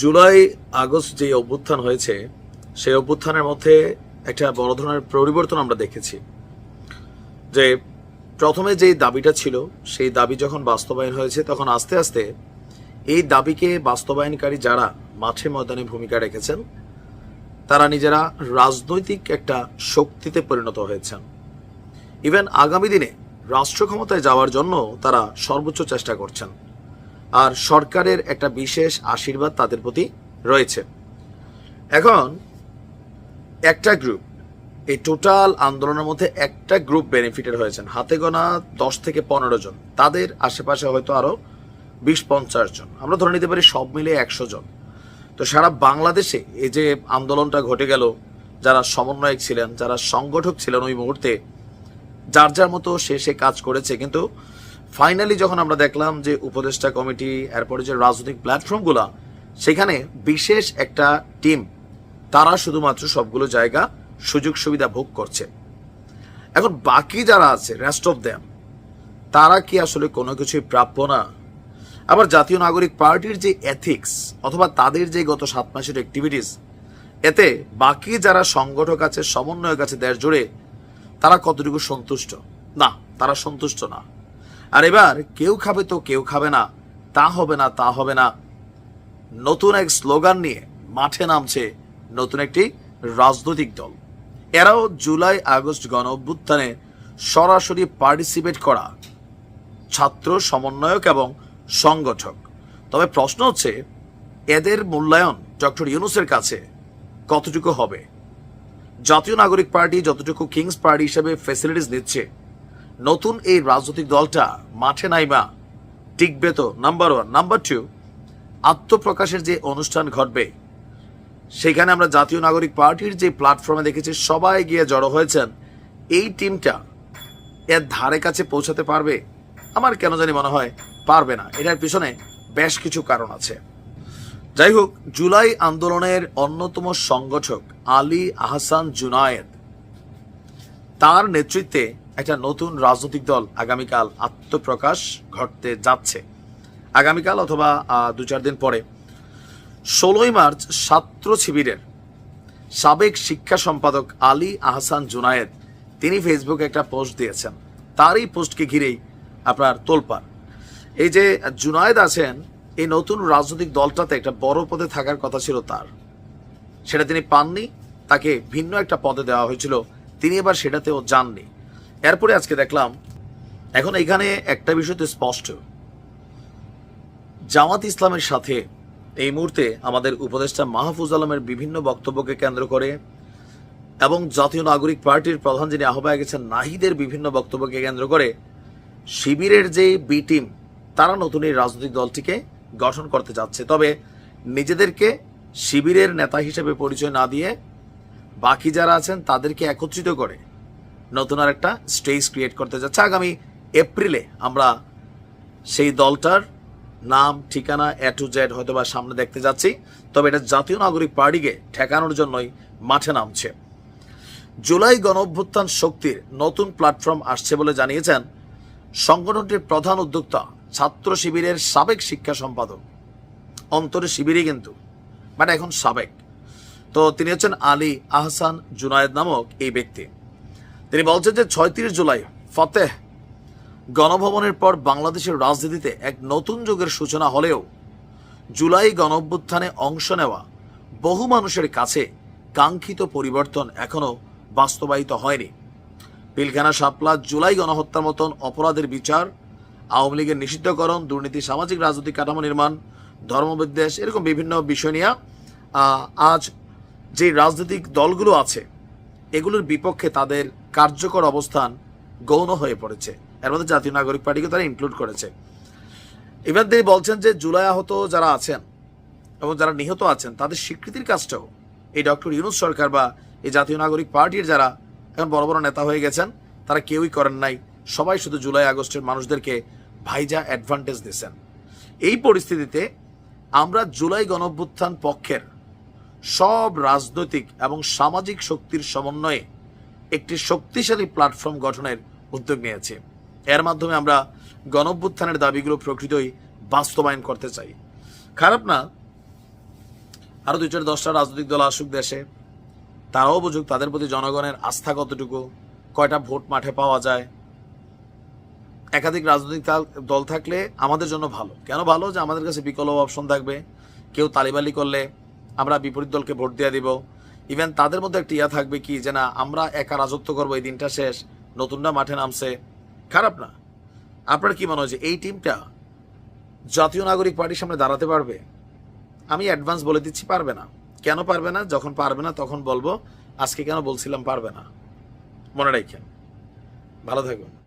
July, August যে অভ্যুত্থান হয়েছে, সেই অভ্যুত্থানের মধ্যে একটা বড় ধরনের পরিবর্তন আমরা দেখেছি। যে প্রথমে যেই দাবিটা ছিল, সেই দাবি যখন বাস্তবায়ন হয়েছে, তখন আস্তে আস্তে এই দাবিকে বাস্তবায়নকারী যারা মাঠে ময়দানে ভূমিকা রেখেছেন, তারা নিজেরা রাজনৈতিক একটা শক্তিতে পরিণত হয়েছেন। ইভেন আগামী দিনে রাষ্ট্র ক্ষমতায় যাওয়ার জন্য তারা সর্বোচ্চ চেষ্টা করছেন। আর সরকারের একটা বিশেষ আশীর্বাদ তাদের প্রতি রয়েছে। এখন একটা গ্রুপ এই টোটাল আন্দোলনের মধ্যে একটা গ্রুপ বেনিফিটেড হয়েছেন। হাতে গোনা দশ থেকে পনেরো জন। তাদের আশেপাশে হয়তো আরও বিশ, পঞ্চাশ জন। আমরা ধরে নিতে পারি সব মিলে একশো জন। তো সারা বাংলাদেশে এই যে আন্দোলনটা ঘটে গেল, যারা সমন্বয়ক ছিলেন, যারা সংগঠক ছিলেন ওই মুহূর্তে, যার যার মতো সে সে কাজ করেছে, কিন্তু ফাইনালি যখন আমরা দেখলাম যে উপদেষ্টা কমিটি, এরপরে যে রাজনৈতিক প্ল্যাটফর্মগুলো সেখানে বিশেষ একটা টিম তারা শুধুমাত্র সবগুলো জায়গা সুযোগ সুবিধা ভোগ করছে। এখন বাকি যারা আছে রেস্ট অফ দ্যাম তারা কি আসলে কোনো কিছুই প্রাপ্য না? আবার জাতীয় নাগরিক পার্টির যে এথিক্স অথবা তাদের যে গত সাত মাসের অ্যাক্টিভিটিস এতে বাকি যারা সংগঠক আছে, সমন্বয়ক আছে দেশ জুড়ে, তারা কতটুকু সন্তুষ্ট? না, তারা সন্তুষ্ট না। আর এবার কেউ খাবে তো কেউ খাবে না, তা হবে না, তা হবে না। নতুন এক স্লোগান নিয়ে মাঠে নামছে নতুন একটি রাজনৈতিক দল। এরাও জুলাই আগস্ট গণ অভ্যুত্থানে সরাসরি পার্টিসিপেট করা ছাত্র সমন্বয়ক এবং সংগঠক। তবে প্রশ্ন হচ্ছে, এদের মূল্যায়ন ডক্টর ইউনুসের কাছে কতটুকু হবে? জাতীয় নাগরিক পার্টি যতটুকু কিংস পার্টি হিসেবে ফেসিলিটিস নিচ্ছে নতুন এই রাজনৈতিক দলটা মাঠে নাইবা টিকবে তো নাম্বার ওয়ান নাম্বার টু আত্মপ্রকাশের যে অনুষ্ঠান ঘটবে, সেখানে আমরা জাতীয় নাগরিক পার্টির যে প্ল্যাটফর্মে দেখেছি, সবাই গিয়ে জড়ো হয়েছেন। এই টিমটা এর ধারে কাছে পৌঁছাতে পারবে? আমার কেন জানি মনে হয় পারবে না। এটার পিছনে বেশ কিছু কারণ আছে। যাই হোক, জুলাই আন্দোলনের অন্যতম সংগঠক আলী আহসান জুনায়েদ, তার নেতৃত্বে একটা নতুন রাজনৈতিক দল আগামীকাল আত্মপ্রকাশ ঘটতে যাচ্ছে। আগামীকাল অথবা দু চার দিন পরে। ষোলোই মার্চ ছাত্র শিবিরের সাবেক শিক্ষা সম্পাদক আলী আহসান জুনায়েদ, তিনি ফেসবুকে একটা পোস্ট দিয়েছেন। তারই পোস্টকে ঘিরেই আপনার তোলপার এই যে জুনায়েদ আছেন, এই নতুন রাজনৈতিক দলটাতে একটা বড় পদে থাকার কথা ছিল তার। সেটা তিনি পাননি, তাকে ভিন্ন একটা পদে দেওয়া হয়েছিল। তিনি এবার সেটাতেও যাননি। এরপরে আজকে দেখলাম, এখন এখানে একটা বিষয় তো স্পষ্ট। জামাত ইসলামের সাথে এই মুহূর্তে আমাদের উপদেষ্টা মাহফুজ আলমের বিভিন্ন বক্তব্যকে কেন্দ্র করে এবং জাতীয় নাগরিক পার্টির প্রধান যিনি আহ্বায়ক গেছেন নাহিদের বিভিন্ন বক্তব্যকে কেন্দ্র করে শিবিরের যে বি টিম, তারা নতুন এই রাজনৈতিক দলটিকে গঠন করতে যাচ্ছে। তবে নিজেদেরকে শিবিরের নেতা হিসেবে পরিচয় না দিয়ে বাকি যারা আছেন, তাদেরকে একত্রিত করে নতুন আর একটা স্টেজ ক্রিয়েট করতে যাচ্ছে। আগামী এপ্রিলে আমরা সেই দলটার নাম, ঠিকানা এ টু জেড হয়তো বা সামনে দেখতে যাচ্ছি। তবে এটা জাতীয় নাগরিক পার্টিকে ঠেকানোর জন্যই মাঠে নামছে। জুলাই গণঅভ্যুত্থান শক্তির নতুন প্ল্যাটফর্ম আসছে বলে জানিয়েছেন সংগঠনটির প্রধান উদ্যোক্তা, ছাত্র শিবিরের সাবেক শিক্ষা সম্পাদক। অন্তরে শিবিরই কিন্তু মানে এখন সাবেক। তো তিনি হচ্ছেন আলী আহসান জুনায়েদ নামক এই ব্যক্তি। তিনি বলছেন যে ছয়ত্রিশ জুলাই ফতেহ গণভবনের পর বাংলাদেশের রাজনীতিতে এক নতুন যুগের সূচনা হলেও জুলাই গণঅভ্যুত্থানে অংশ নেওয়া বহু মানুষের কাছে কাঙ্ক্ষিত পরিবর্তন এখনও বাস্তবায়িত হয়নি। পিলখানা সাপলা জুলাই গণহত্যার মতন অপরাধের বিচার, আওয়ামী লীগের নিষিদ্ধকরণ, দুর্নীতি, সামাজিক রাজনৈতিক কাঠামো নির্মাণ, ধর্মবিদ্বেষ, এরকম বিভিন্ন বিষয় নিয়ে আজ যে রাজনৈতিক দলগুলো আছে এগুলোর বিপক্ষে তাদের কার্যকর অবস্থান গৌণ হয়ে পড়েছে। এর মধ্যে জাতীয় নাগরিক পার্টিকে তারা ইনক্লুড করেছে। এবার তিনি বলছেন যে, জুলাই আহত যারা আছেন এবং যারা নিহত আছেন, তাদের স্বীকৃতির কাজটাও এই ডক্টর ইউনুস সরকার বা এই জাতীয় নাগরিক পার্টির যারা এখন বড় বড় নেতা হয়ে গেছেন, তারা কেউই করেন নাই। সবাই শুধু জুলাই আগস্টের মানুষদেরকে ভাইজা অ্যাডভান্টেজ দিয়েছেন। এই পরিস্থিতিতে আমরা জুলাই গণঅভ্যুত্থান পক্ষের সব রাজনৈতিক এবং সামাজিক শক্তির সমন্বয়ে একটি শক্তিশালী প্ল্যাটফর্ম গঠনের উদ্যোগ নিয়েছে। এর মাধ্যমে আমরা গণভ্যুত্থানের দাবিগুলো প্রকৃতই বাস্তবায়ন করতে চাই। খারাপ না আরও দুই চার দশটা রাজনৈতিক দল আসুক দেশে, তারাও বুঝুক তাদের প্রতি জনগণের আস্থা কতটুকু, কয়টা ভোট মাঠে পাওয়া যায়। একাধিক রাজনৈতিক দল- থাকলে আমাদের জন্য ভালো। কেন ভালো? যে আমাদের কাছে বিকল্প অপশন থাকবে। কেউ তালিবালি করলে আমরা বিপরীত দলকে ভোট দিয়ে দিব। ইভেন তাদের মধ্যে একটা ইয়া থাকবে কি যে, না, আমরা একা রাজত্ব করব, এই দিনটা শেষ নতুনটা মাঠে নামছে। খারাপ না। আপনার কি মনে হয় যে এই টিমটা জাতীয় নাগরিক পার্টির সামনে দাঁড়াতে পারবে? আমি অ্যাডভান্স বলে দিচ্ছি, পারবে না। কেন পারবে না? যখন পারবে না, তখন বলব, আজকে কেন বলছিলাম পারবে না? মনে রাখেন। ভালো থাকবেন